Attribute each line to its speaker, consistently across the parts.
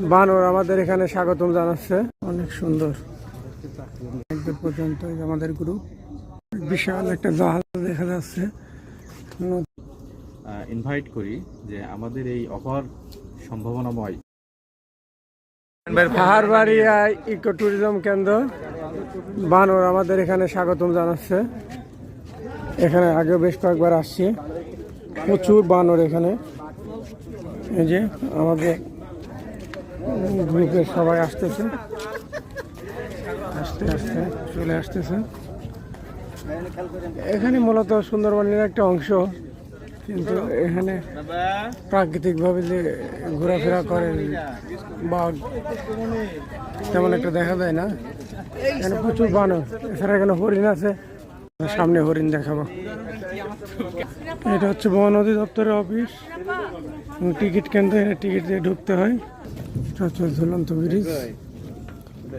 Speaker 1: বানর আমাদের এখানে স্বাগতম জানাচ্ছে। অনেক সুন্দর। একদম পর্যন্ত আমাদের গ্রুপ বিশাল একটা জাহাজ দেখা যাচ্ছে।
Speaker 2: ইনভাইট করি যে আমাদের এই অপার সম্ভাবনাময়
Speaker 1: পাহাড়বাড়িয়া ইকো ট্যুরিজম কেন্দ্র। বানর আমাদের এখানে স্বাগতম জানাচ্ছে। এখানে আগে বেশ কয়েকবার আসছি। প্রচুর বানর এখানে। এই যে আমাদের গ্রুপের সবাই আসতেছে। আস্তে আস্তে চলে আসতেছে। এখানে মূলত সুন্দরবনের একটা অংশ, কিন্তু এখানে প্রাকৃতিকভাবে যে ঘোরাফেরা করে বাঘ, তেমন একটা দেখা যায় না। এখানে প্রচুর বানর, এছাড়া এখানে হরিণ আছে। সামনে হরিণ দেখাবো। এটা হচ্ছে বন অধিদপ্তরের অফিস। টিকিট কেন্দ্র টিকিট দিয়ে ঢুকতে হয়। এটা হচ্ছে ঝুলন্ত ব্রিজ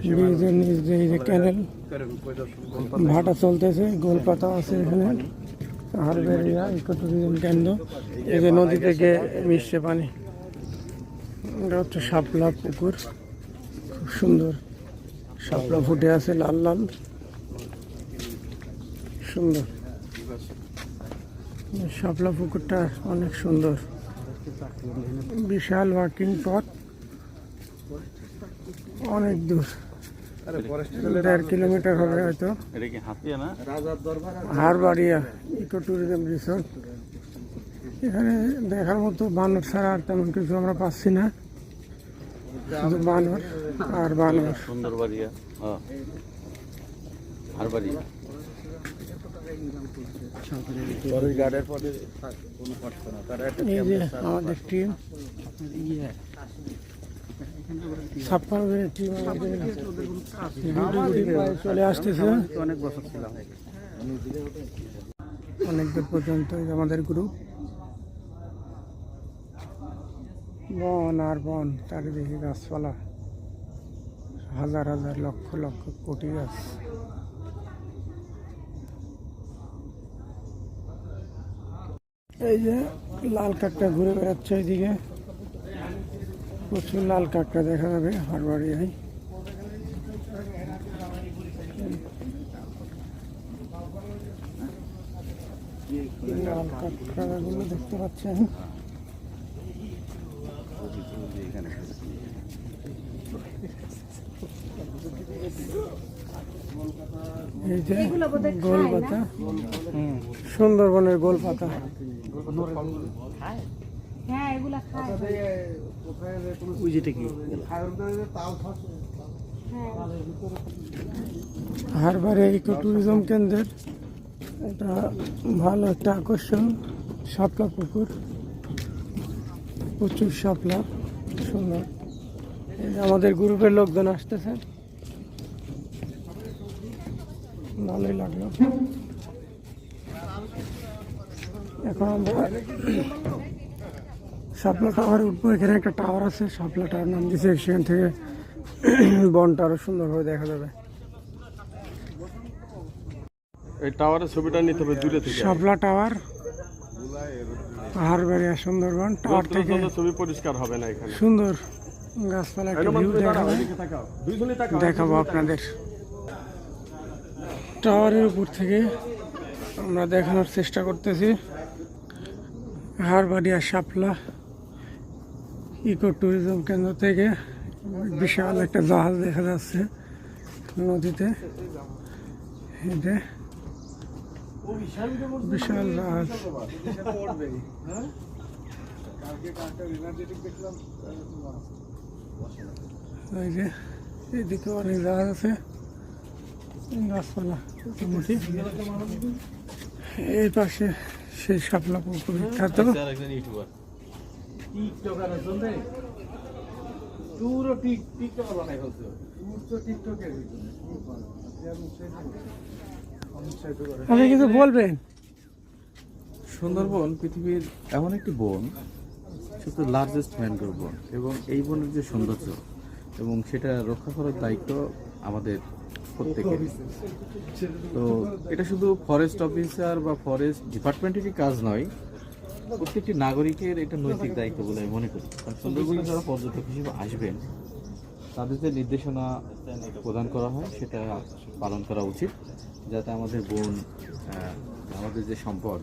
Speaker 1: ব্রিজের নিচ দিয়ে এই যে ক্যানেল ভাটা চলতেছে গোলপাতা আছে এখানে হারবেরিয়া ইকো ট্যুরিজম কেন্দ্র এই যে নদী থেকে মিশছে পানি এটা হচ্ছে শাপলা পুকুর খুব সুন্দর শাপলা ফুটে আছে লাল লাল সুন্দর শাপলা পুকুরটা অনেক সুন্দর বিশাল ওয়াকিং পথ অনেক দূর। দেড় কিলোমিটার হবে হয়তো।
Speaker 2: এটা কি হাতিয়া না?
Speaker 1: Harbaria eco tourism resort. এখানে দেখার মতো বানর ছাড়া আর তেমন কিছু আমরা পাচ্ছি না। শুধু বানর আর বানর।
Speaker 2: সুন্দরবাড়িয়া হারবাড়িয়া
Speaker 1: এই যে আমাদের টিম ছাপ্পান্ন টিম চলে আসতেছে।
Speaker 2: অনেক বছর ছিলাম
Speaker 1: অনেক দূর পর্যন্ত আমাদের গ্রুপ বন আর বন চারিদিকে গাছপালা। হাজার হাজার লক্ষ লক্ষ কোটি গাছ। এই যে লাল কাকটা ঘুরে বেড়াচ্ছে এইদিকে প্রচুর লাল কাকটা দেখা যাবে হারবাড়িয়ায় লাল কাকড়াগুলো দেখতে পাচ্ছেন। এই যে গোল পাতা সুন্দরবনের গোল পাতা
Speaker 3: হ্যাঁ এগুলা খায়।
Speaker 1: হারবারে ইকো ট্যুরিজম কেন্দ্রের এটা ভালো একটা আকর্ষণ শাপলা পুকুর। প্রচুর শাপলা সুন্দর। আমাদের গ্রুপের লোকজন আসতেছে। ভালোই লাগল। এখন আমরা শাপলা টাওয়ারে উঠবো। এখানে একটা টাওয়ার আছে শাপলা টাওয়ার নাম দিয়েছে সেখান থেকে বনটা আরও সুন্দরভাবে দেখা যাবে।
Speaker 2: এই টাওয়ারের ছবিটা নিতে হবে দূরে থেকে।
Speaker 1: শাপলা টাওয়ার পাহাড়বাড়িয়া সুন্দরবন টাওয়ার থেকে
Speaker 2: ছবি পরিষ্কার হবে না এখানে।
Speaker 1: সুন্দর গাছপালা একটা ভিউ দেখাবে। দেখাবো আপনাদের। টাওয়ারের উপর থেকে আমরা দেখানোর চেষ্টা করতেছি। হারবাড়িয়া শাপলা। ইকো ট্যুরিজম কেন্দ্র থেকে বিশাল একটা জাহাজ দেখা যাচ্ছে নদীতে। এটা বিশাল জাহাজ। এই যে, এদিকে অনেক জাহাজ আছে। গাছপালা। মোটামুটি এই পাশে সেই শাপলা পুকুর বিখ্যাত।
Speaker 2: একজন ইউটিউবার
Speaker 1: আপনি কিছু বলবেন?
Speaker 2: সুন্দরবন পৃথিবীর এমন একটি বন সেটা লার্জেস্ট ম্যানগ্রোভ বন এবং এই বনের যে সৌন্দর্য এবং সেটা রক্ষা করার দায়িত্ব আমাদের প্রত্যেকের। তো এটা শুধু ফরেস্ট অফিসার বা ফরেস্ট ডিপার্টমেন্টেরই কাজ নয় প্রত্যেকটি নাগরিকের এটা নৈতিক দায়িত্ব বলে আমি মনে করি। কারণ সুন্দরবনে যারা পর্যটক হিসেবে আসবেন, তাদের যে নির্দেশনা প্রদান করা হয়, সেটা পালন করা উচিত, যাতে আমাদের বন আমাদের যে সম্পদ,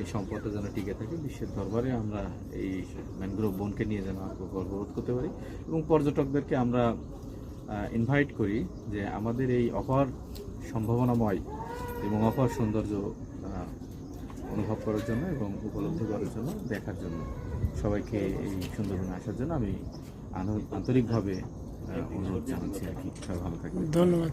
Speaker 2: এই সম্পদটা যেন টিকে থাকে। বিশ্বের দরবারে আমরা এই ম্যানগ্রোভ বনকে নিয়ে যেন গর্ববোধ করতে পারি এবং পর্যটকদেরকে আমরা ইনভাইট করি যে আমাদের এই অপার সম্ভাবনাময় এবং অপার সৌন্দর্য অনুভব করার জন্য এবং উপলব্ধি করার জন্য, দেখার জন্য, সবাইকে এই সুন্দরবনে আসার জন্য আমি আনো- আন্তরিকভাবে অনুরোধ জানাচ্ছি আর কি। সবাই ভালো থাকবে
Speaker 1: ধন্যবাদ